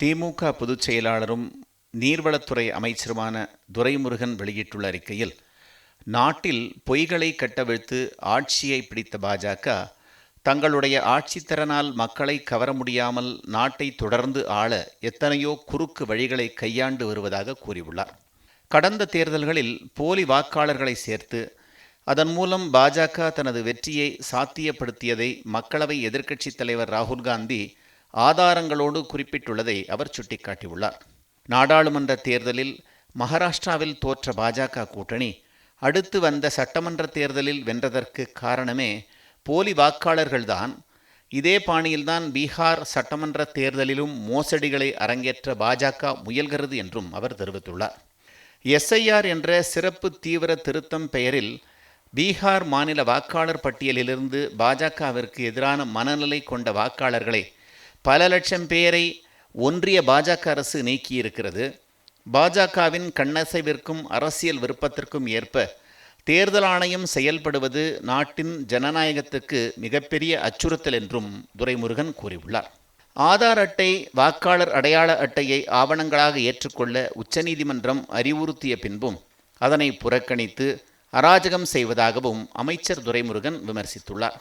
திமுக பொதுச் செயலாளரும் நீர்வளத்துறை அமைச்சருமான துரைமுருகன் வெளியிட்டுள்ள அறிக்கையில் நாட்டில் பொய்களை கட்டவிழ்த்து ஆட்சியை பிடித்த பாஜக தங்களுடைய ஆட்சித்திறனால் மக்களை கவர முடியாமல் நாட்டை தொடர்ந்து ஆள எத்தனையோ குறுக்கு வழிகளை கையாண்டு வருவதாக கூறியுள்ளார். கடந்த தேர்தல்களில் போலி வாக்காளர்களை சேர்த்து அதன் மூலம் பாஜக தனது வெற்றியை சாத்தியப்படுத்தியதை மக்களவை எதிர்க்கட்சித் தலைவர் ராகுல் காந்தி ஆதாரங்களோடு குறிப்பிட்டுள்ளதை அவர் சுட்டிக்காட்டியுள்ளார். நாடாளுமன்ற தேர்தலில் மகாராஷ்டிராவில் தோற்ற பாஜக கூட்டணி அடுத்து வந்த சட்டமன்ற தேர்தலில் வென்றதற்கு காரணமே போலி வாக்காளர்கள்தான். இதே பாணியில்தான் பீகார் சட்டமன்ற தேர்தலிலும் மோசடிகளை அரங்கேற்ற பாஜக முயல்கிறது என்றும் அவர் தெரிவித்துள்ளார். எஸ்ஐஆர் என்ற சிறப்பு தீவிர திருத்தம் பெயரில் பீகார் மாநில வாக்காளர் பட்டியலிலிருந்து பாஜகவிற்கு எதிரான மனநிலை கொண்ட வாக்காளர்களை பல லட்சம் பேரை ஒன்றிய பாஜக அரசு நீக்கியிருக்கிறது. பாஜகவின் கண்ணசைவிற்கும் அரசியல் விருப்பத்திற்கும் ஏற்ப தேர்தல் ஆணையம் செயல்படுவது நாட்டின் ஜனநாயகத்துக்கு மிகப்பெரிய அச்சுறுத்தல் என்றும் துரைமுருகன் கூறியுள்ளார். ஆதார் அட்டை வாக்காளர் அடையாள அட்டையை ஆவணங்களாக ஏற்றுக்கொள்ள உச்சநீதிமன்றம் அறிவுறுத்திய பின்பும் அதனை புறக்கணித்து அராஜகம் செய்வதாகவும் அமைச்சர் துரைமுருகன் விமர்சித்துள்ளார்.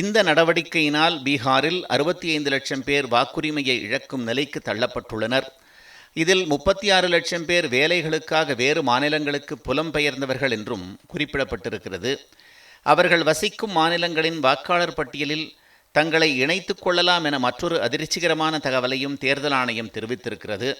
இந்த நடவடிக்கையினால் பீகாரில் அறுபத்தி ஐந்து லட்சம் பேர் வாக்குரிமையை இழக்கும் நிலைக்கு தள்ளப்பட்டுள்ளனர். இதில் முப்பத்தி ஆறு லட்சம் பேர் வேலைகளுக்காக வேறு மாநிலங்களுக்கு புலம்பெயர்ந்தவர்கள் என்றும் குறிப்பிடப்பட்டிருக்கிறது. அவர்கள் வசிக்கும் மாநிலங்களின் வாக்காளர் பட்டியலில் தங்களை இணைத்துக் கொள்ளலாம் என மற்றொரு அதிர்ச்சிகரமான தகவலையும் தேர்தல் ஆணையம் தெரிவித்திருக்கிறது.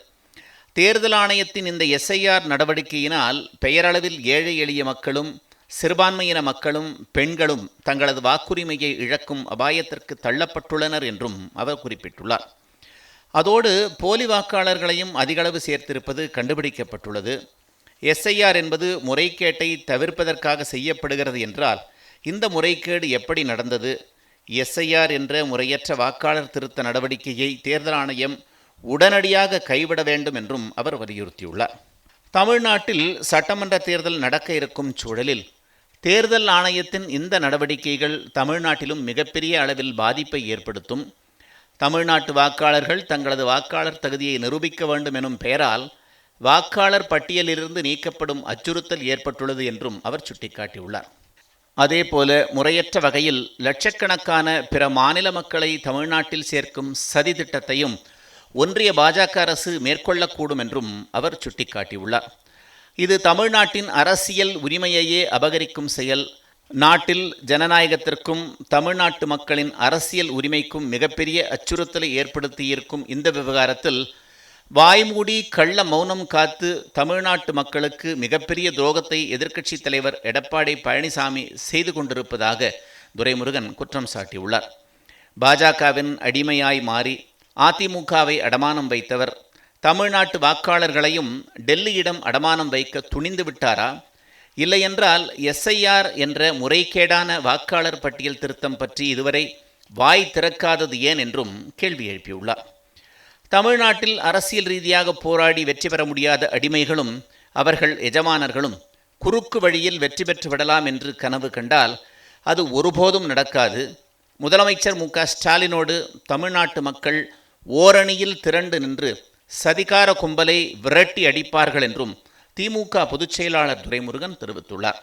தேர்தல் ஆணையத்தின் இந்த எஸ்ஐஆர் நடவடிக்கையினால் பெயரளவில் ஏழை எளிய மக்களும் சிறுபான்மையின மக்களும் பெண்களும் தங்களது வாக்குரிமையை இழக்கும் அபாயத்திற்கு தள்ளப்பட்டுள்ளனர் என்றும் அவர் குறிப்பிட்டுள்ளார். அதோடு போலி வாக்காளர்களையும் அதிகளவு சேர்த்திருப்பது கண்டுபிடிக்கப்பட்டுள்ளது. எஸ்ஐஆர் என்பது முறைகேட்டை தவிர்ப்பதற்காக செய்யப்படுகிறது என்றால் இந்த முறைகேடு எப்படி நடந்தது? எஸ்ஐஆர் என்ற முறையற்ற வாக்காளர் திருத்த நடவடிக்கையை தேர்தல் ஆணையம் உடனடியாக கைவிட வேண்டும் என்றும் அவர் வலியுறுத்தியுள்ளார். தமிழ்நாட்டில் சட்டமன்ற தேர்தல் நடக்க இருக்கும் சூழலில் தேர்தல் ஆணையத்தின் இந்த நடவடிக்கைகள் தமிழ்நாட்டிலும் மிகப்பெரிய அளவில் பாதிப்பை ஏற்படுத்தும். தமிழ்நாட்டு வாக்காளர்கள் தங்களது வாக்காளர் தகுதியை நிரூபிக்க வேண்டும் எனும் பெயரால் வாக்காளர் பட்டியலிலிருந்து நீக்கப்படும் அச்சுறுத்தல் ஏற்பட்டுள்ளது என்றும் அவர் சுட்டிக்காட்டியுள்ளார். அதேபோல முறையற்ற வகையில் லட்சக்கணக்கான பிற மாநில மக்களை தமிழ்நாட்டில் சேர்க்கும் சதி திட்டத்தையும் ஒன்றிய பாஜக அரசு மேற்கொள்ளக்கூடும் என்றும் அவர் சுட்டிக்காட்டியுள்ளார். இது தமிழ்நாட்டின் அரசியல் உரிமையையே அபகரிக்கும் செயல். நாட்டில் ஜனநாயகத்திற்கும் தமிழ்நாட்டு மக்களின் அரசியல் உரிமைக்கும் மிகப்பெரிய அச்சுறுத்தலை ஏற்படுத்தியிருக்கும் இந்த விவகாரத்தில் வாய்மூடி கள்ள மௌனம் காத்து தமிழ்நாட்டு மக்களுக்கு மிகப்பெரிய துரோகத்தை எதிர்க்கட்சித் தலைவர் எடப்பாடி பழனிசாமி செய்து கொண்டிருப்பதாக துரைமுருகன் குற்றம் சாட்டியுள்ளார். பாஜகவின் அடிமையாய் மாறி அதிமுகவை அடமானம் வைத்தவர் தமிழ்நாட்டு வாக்காளர்களையும் டெல்லியிடம் அடமானம் வைக்க துணிந்து விட்டாரா? இல்லையென்றால் எஸ்ஐஆர் என்ற முறைகேடான வாக்காளர் பட்டியல் திருத்தம் பற்றி இதுவரை வாய் திறக்காதது ஏன் என்றும் கேள்வி எழுப்பியுள்ளார். தமிழ்நாட்டில் அரசியல் ரீதியாக போராடி வெற்றி பெற முடியாத அடிமைகளும் அவர்கள் எஜமானர்களும் குறுக்கு வழியில் வெற்றி பெற்று விடலாம் என்று கனவு கண்டால் அது ஒருபோதும் நடக்காது. முதலமைச்சர் மு க ஸ்டாலினோடு தமிழ்நாட்டு மக்கள் ஓரணியில் திரண்டு நின்று சதிகார கும்பலை விரட்டி அடிப்பார்கள் என்றும் திமுக பொதுச் செயலாளர் துரைமுருகன் தெரிவித்துள்ளார்.